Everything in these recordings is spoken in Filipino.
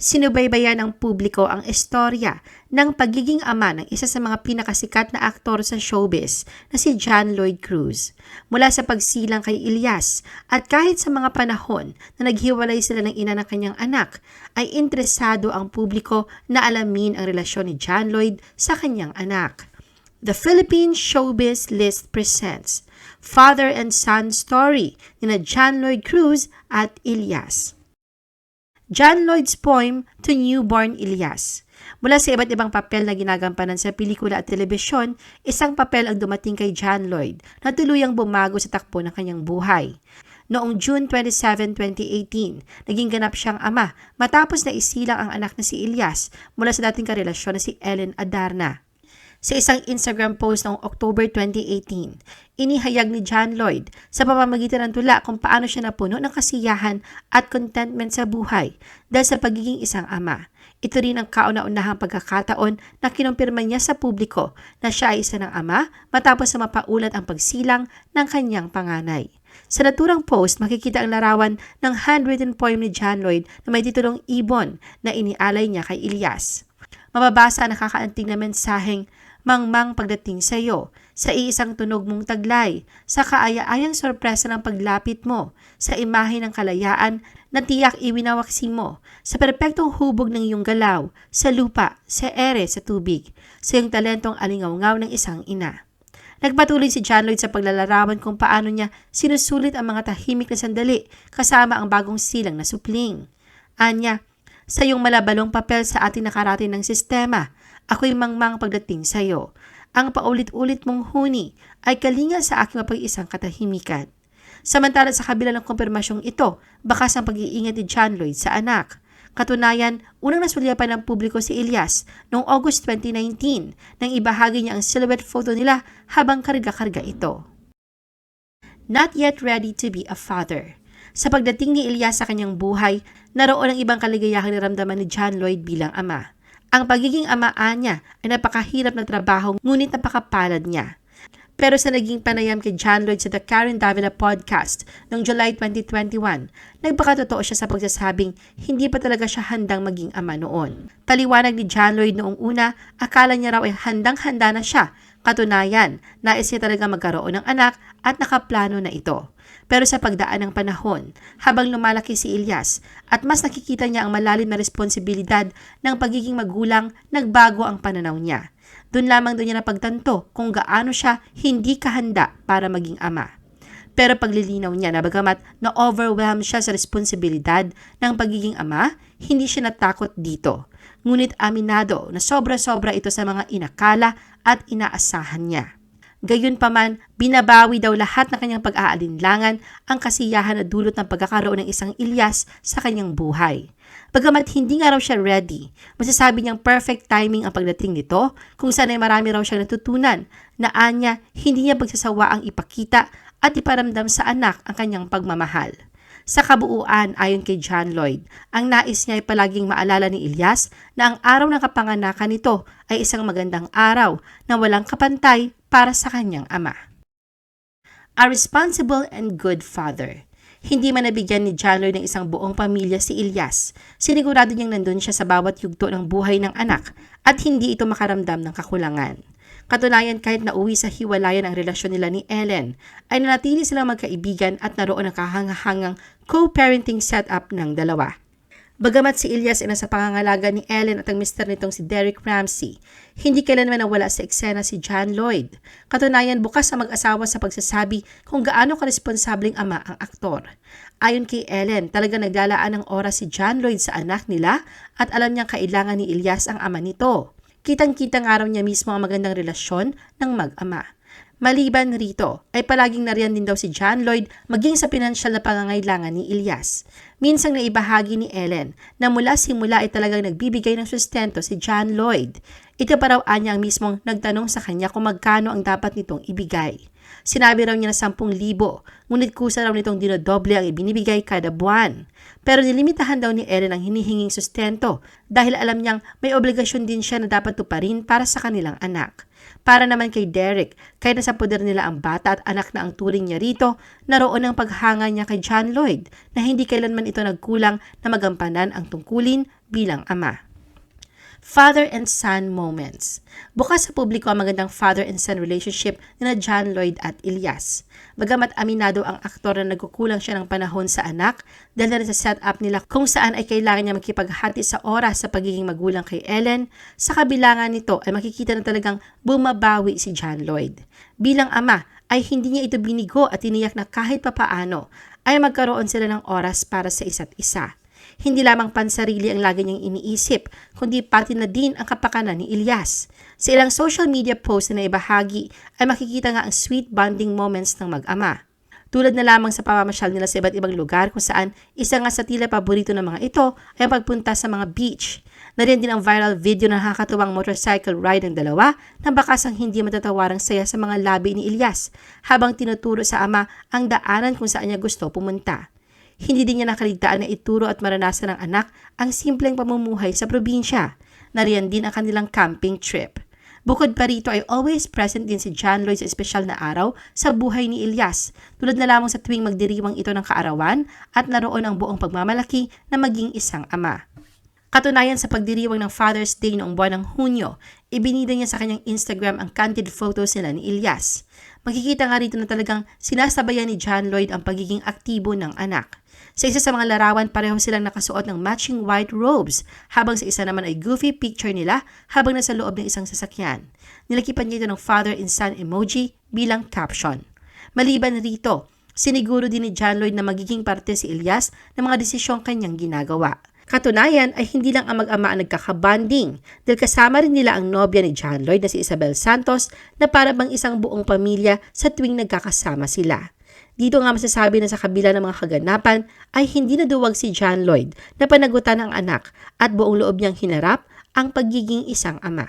sinubaybayan ng publiko ang istorya ng pagiging ama ng isa sa mga pinakasikat na aktor sa showbiz na si John Lloyd Cruz. Mula sa pagsilang kay Ilyas at kahit sa mga panahon na naghiwalay sila ng ina ng kanyang anak, ay interesado ang publiko na alamin ang relasyon ni John Lloyd sa kanyang anak. The Philippine Showbiz List presents Father and Son Story ni John Lloyd Cruz at Ilyas. John Lloyd's poem to Newborn Ilyas. Mula sa iba't ibang papel na ginagampanan sa pelikula at telebisyon, isang papel ang dumating kay John Lloyd na tuluyang bumago sa takbo ng kanyang buhay. Noong June 27, 2018, naging ganap siyang ama matapos na isilang ang anak na si Ilyas mula sa dating karelasyon na si Ellen Adarna. Sa isang Instagram post noong October 2018, inihayag ni John Lloyd sa pamamagitan ng tula kung paano siya napuno ng kasiyahan at contentment sa buhay dahil sa pagiging isang ama. Ito rin ang kauna-unahang pagkakataon na kinumpirma niya sa publiko na siya ay isa ng ama matapos na mapaulat ang pagsilang ng kanyang panganay. Sa naturang post, makikita ang larawan ng handwritten poem ni John Lloyd na may titulong Ibon na inialay niya kay Ilyas. Mababasa ang nakakaanting na mensaheng mangmang pagdating sa iyo, sa iisang tunog mong taglay, sa kaaya-ayang sorpresa ng paglapit mo, sa imahe ng kalayaan na tiyak iwinawaksi mo, sa perpektong hubog ng iyong galaw, sa lupa, sa ere, sa tubig, sa iyong talentong alingawngaw ng isang ina. Nagpatuloy si John Lloyd sa paglalarawan kung paano niya sinusulit ang mga tahimik na sandali kasama ang bagong silang na supling. Anya, sa iyong malabalong papel sa ating nakarating ng sistema, ako'y mangmang pagdating sa iyo. Ang paulit-ulit mong huni ay kalinga sa aking mapag-isang katahimikan. Samantala sa kabila ng kumpirmasyong ito, bakas ang pag-iingat ni John Lloyd sa anak. Katunayan, unang nasulyapan ng publiko si Elias noong August 2019 nang ibahagi niya ang silhouette photo nila habang karga-karga ito. Not yet ready to be a father. Sa pagdating ni Elias sa kanyang buhay, naroon ang ibang kaligayahang naramdaman ni John Lloyd bilang ama. Ang pagiging amaan niya ay napakahirap na trabaho ngunit napakapalad niya. Pero sa naging panayam kay John Lloyd sa The Karen Davila podcast noong July 2021, nagpakatotoo siya sa pagsasabing hindi pa talaga siya handang maging ama noon. Paliwanag ni John Lloyd noong una, akala niya raw ay handang-handa na siya. Katunayan, nais niya talaga magkaroon ng anak at nakaplano na ito. Pero sa pagdaan ng panahon, habang lumalaki si Ilyas at mas nakikita niya ang malalim na responsibilidad ng pagiging magulang, nagbago ang pananaw niya. Doon lamang doon niya napagtanto kung gaano siya hindi kahanda para maging ama. Pero paglilinaw niya na bagamat na-overwhelm siya sa responsibilidad ng pagiging ama, hindi siya natakot dito. Ngunit aminado na sobra-sobra ito sa mga inakala at inaasahan niya. Gayunpaman, binabawi daw lahat ng kanyang pag-aalinlangan ang kasiyahan na dulot ng pagkakaroon ng isang Ilyas sa kanyang buhay. Bagamat hindi nga raw siya ready, masasabi niyang perfect timing ang pagdating nito kung saan ay marami raw siyang natutunan na anya hindi niya pagsasawa ang ipakita at iparamdam sa anak ang kanyang pagmamahal. Sa kabuuan, ayon kay John Lloyd, ang nais niya ay palaging maalala ni Ilyas na ang araw ng kapanganakan nito ay isang magandang araw na walang kapantay para sa kanyang ama. A responsible and good father. Hindi man nabigyan ni Lloyd ng isang buong pamilya si Ilyas, sinigurado niyang nandun siya sa bawat yugto ng buhay ng anak at hindi ito makaramdam ng kakulangan. Katunayan kahit nauwi sa hiwalayan ang relasyon nila ni Ellen, ay nanatili silang magkaibigan at naroon ang kahangahangang co-parenting setup ng dalawa. Bagamat si Elias ay nasa pangangalaga ni Ellen at ang mister nitong si Derek Ramsey, hindi kailanman nawala sa eksena si John Lloyd. Katunayan bukas ang mag-asawa sa pagsasabi kung gaano karesponsableng ama ang aktor. Ayon kay Ellen, talaga naglalaan ng oras si John Lloyd sa anak nila at alam niyang kailangan ni Elias ang ama nito. Kitang-kitang araw niya mismo ang magandang relasyon ng mag-ama. Maliban rito, ay palaging nariyan din daw si John Lloyd maging sa pinansyal na pangangailangan ni Ilyas. Minsang naibahagi ni Ellen na mula simula ay talagang nagbibigay ng sustento si John Lloyd. Ito pa raw anya ang mismong nagtanong sa kanya kung magkano ang dapat nitong ibigay. Sinabi raw niya na 10,000, ngunit kusa raw nitong dinodoble ang ibinibigay kada buwan. Pero nilimitahan daw ni Ellen ang hinihinging sustento dahil alam niyang may obligasyon din siya na dapat tuparin para sa kanilang anak. Para naman kay Derek, kahit nasa poder nila ang bata at anak na ang turing niya rito, naroon ang paghanga niya kay John Lloyd na hindi kailanman ito nagkulang na magampanan ang tungkulin bilang ama. Father and son moments. Bukas sa publiko ang magandang father and son relationship ni John Lloyd at Elias. Bagamat aminado ang aktor na nagkukulang siya ng panahon sa anak dahil na rin sa setup nila kung saan ay kailangan niya makipaghati sa oras sa pagiging magulang kay Ellen, sa kabilangan nito ay makikita na talagang bumabawi si John Lloyd. Bilang ama ay hindi niya ito binigo at tiniyak na kahit papaano ay magkaroon sila ng oras para sa isa't isa. Hindi lamang pansarili ang lagi niyang iniisip, kundi pati na din ang kapakanan ni Ilyas. Sa ilang social media post na naibahagi ay makikita nga ang sweet bonding moments ng mag-ama. Tulad na lamang sa pamamasyal nila sa iba't ibang lugar kung saan isa nga sa tila paborito ng mga ito ay ang pagpunta sa mga beach. Nariyan din ang viral video na nakakatuwang motorcycle ride ng dalawa na bakasang hindi matatawarang saya sa mga labi ni Ilyas habang tinuturo sa ama ang daanan kung saan niya gusto pumunta. Hindi din niya nakaligtaan na ituro at maranasan ng anak ang simpleng pamumuhay sa probinsya. Nariyan din ang kanilang camping trip. Bukod pa rito ay always present din si John Lloyd sa espesyal na araw sa buhay ni Elias, tulad na lamang sa tuwing magdiriwang ito ng kaarawan at naroon ang buong pagmamalaki na maging isang ama. Katunayan sa pagdiriwang ng Father's Day noong buwan ng Hunyo, ibinida niya sa kanyang Instagram ang candid photos nila ni Elias. Makikita nga rito na talagang sinasabayan ni John Lloyd ang pagiging aktibo ng anak. Sa isa sa mga larawan, pareho silang nakasuot ng matching white robes, habang sa isa naman ay goofy picture nila habang nasa loob ng isang sasakyan. Nilakipan niya ito ng father and son emoji bilang caption. Maliban rito, siniguro din ni John Lloyd na magiging parte si Elias ng mga desisyong kanyang ginagawa. Katunayan ay hindi lang ang mag-ama ang nagkakabanding dahil kasama rin nila ang nobya ni John Lloyd na si Isabel Santos na para bang isang buong pamilya sa tuwing nagkakasama sila. Dito nga masasabi na sa kabila ng mga kaganapan ay hindi naduwag si John Lloyd na panagutan ang anak at buong loob niyang hinarap ang pagiging isang ama.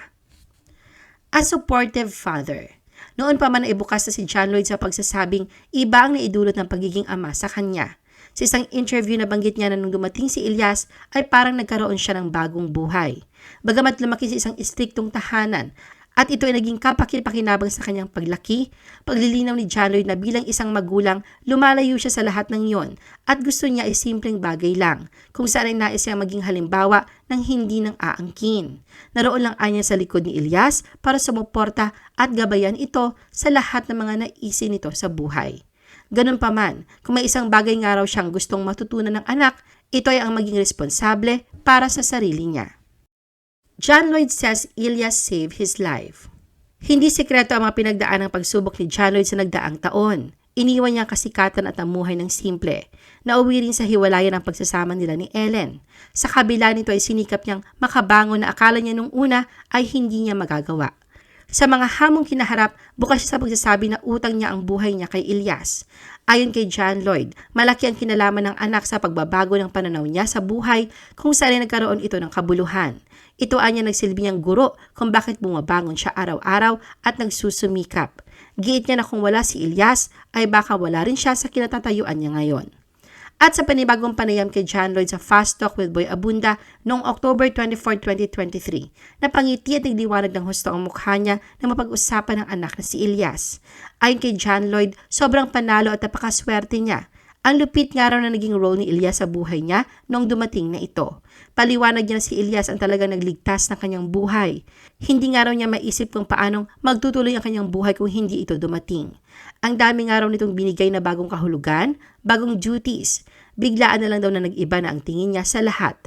A supportive father. Noon pa man ay bukas na si John Lloyd sa pagsasabing iba ang naidulot ng pagiging ama sa kanya. Sa isang interview na banggit niya na nung dumating si Elias ay parang nagkaroon siya ng bagong buhay. Bagamat lumaki sa isang istriktong tahanan, at ito ay naging kapakinabangan sa kanyang paglaki, paglilinaw ni John Lloyd na bilang isang magulang, lumalayo siya sa lahat ng iyon at gusto niya ay simpleng bagay lang, kung saan ay nais siyang maging halimbawa ng hindi nang aangkin. Naroon lang anya sa likod ni Elias para sumuporta at gabayan ito sa lahat ng mga naisin nito sa buhay. Ganun pa man, kung may isang bagay nga raw siyang gustong matutunan ng anak, ito ay ang maging responsable para sa sarili niya. John Lloyd says Elias saved his life. Hindi sekreto ang mga pinagdaan ng pagsubok ni John Lloyd sa nagdaang taon. Iniwan niya ang kasikatan at amuhay ng simple. Nauwi rin sa hiwalayan ang pagsasama nila ni Ellen. Sa kabila nito ay sinikap niyang makabangon na akala niya nung una ay hindi niya magagawa. Sa mga hamong kinaharap, bukas siya sa pagsasabi na utang niya ang buhay niya kay Elias. Ayon kay John Lloyd, malaki ang kinalaman ng anak sa pagbabago ng pananaw niya sa buhay kung saan nagkaroon ito ng kabuluhan. Ito anya nagsilbi niyang guro kung bakit bumabangon siya araw-araw at nagsusumikap. Giit niya na kung wala si Ilyas ay baka wala rin siya sa kinatatayuan niya ngayon. At sa panibagong panayam kay John Lloyd sa Fast Talk with Boy Abunda noong October 24, 2023, napangiti at nagliwanag ng husto ang mukha niya na mapag-usapan ng anak na si Ilyas. Ayon kay John Lloyd, sobrang panalo at napakaswerte niya ang lupit nga raw na naging role ni Elias sa buhay niya noong dumating na ito. Paliwanag niya na si Elias ang talagang nagligtas ng kanyang buhay. Hindi nga raw niya maisip kung paanong magtutuloy ang kanyang buhay kung hindi ito dumating. Ang dami nga raw nitong binigay na bagong kahulugan, bagong duties. Biglaan na lang daw na nag-iba na ang tingin niya sa lahat.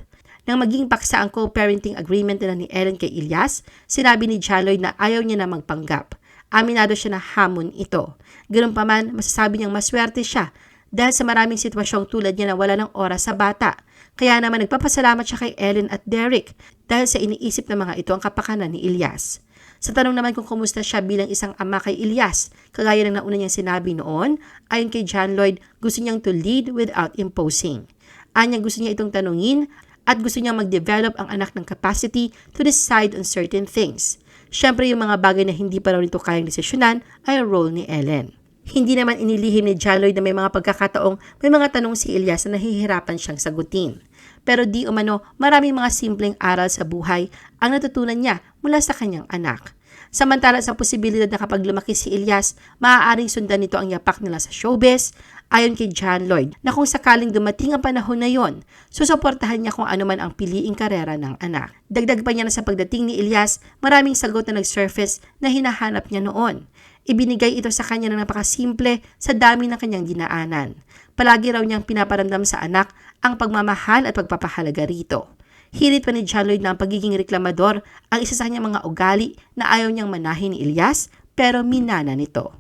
Nang maging paksa ang co-parenting agreement nila ni Ellen kay Elias, sinabi ni Jaloy na ayaw niya na magpanggap. Aminado siya na hamon ito. Ganun pa man, masasabi niyang maswerte siya dahil sa maraming sitwasyong tulad niya na wala ng oras sa bata. Kaya naman nagpapasalamat siya kay Ellen at Derek dahil sa iniisip ng mga ito ang kapakanan ni Ilyas. Sa tanong naman kung kumusta siya bilang isang ama kay Ilyas, kagaya ng nauna niyang sinabi noon, ayon kay John Lloyd, gusto niyang to lead without imposing. Anya gusto niya itong tanungin at gusto niyang mag-develop ang anak ng capacity to decide on certain things. Siyempre yung mga bagay na hindi pa raw nito kayang desisyonan ay role ni Ellen. Hindi naman inilihim ni Jaloy na may mga pagkakataong may mga tanong si Elias na nahihirapan siyang sagutin. Pero di umano, maraming mga simpleng aral sa buhay ang natutunan niya mula sa kanyang anak. Samantala sa posibilidad na kapag lumaki si Elias, maaaring sundan nito ang yapak nila sa showbiz, ayon kay John Lloyd na kung sakaling dumating ang panahon na yon, susuportahan niya kung ano man ang piliing karera ng anak. Dagdag pa niya na sa pagdating ni Elias, maraming sagot na nag-surface na hinahanap niya noon. Ibinigay ito sa kanya ng napakasimple sa dami ng kanyang dinaanan. Palagi raw niyang pinaparamdam sa anak ang pagmamahal at pagpapahalaga rito. Hirit pa ni John Lloyd na ang pagiging reklamador ang isa sa kanyang mga ugali na ayaw niyang manahin ni Elias pero minana nito.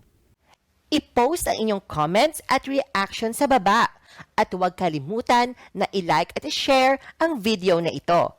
I-post ang inyong comments at reaction sa baba. At huwag kalimutan na i-like at i-share ang video na ito.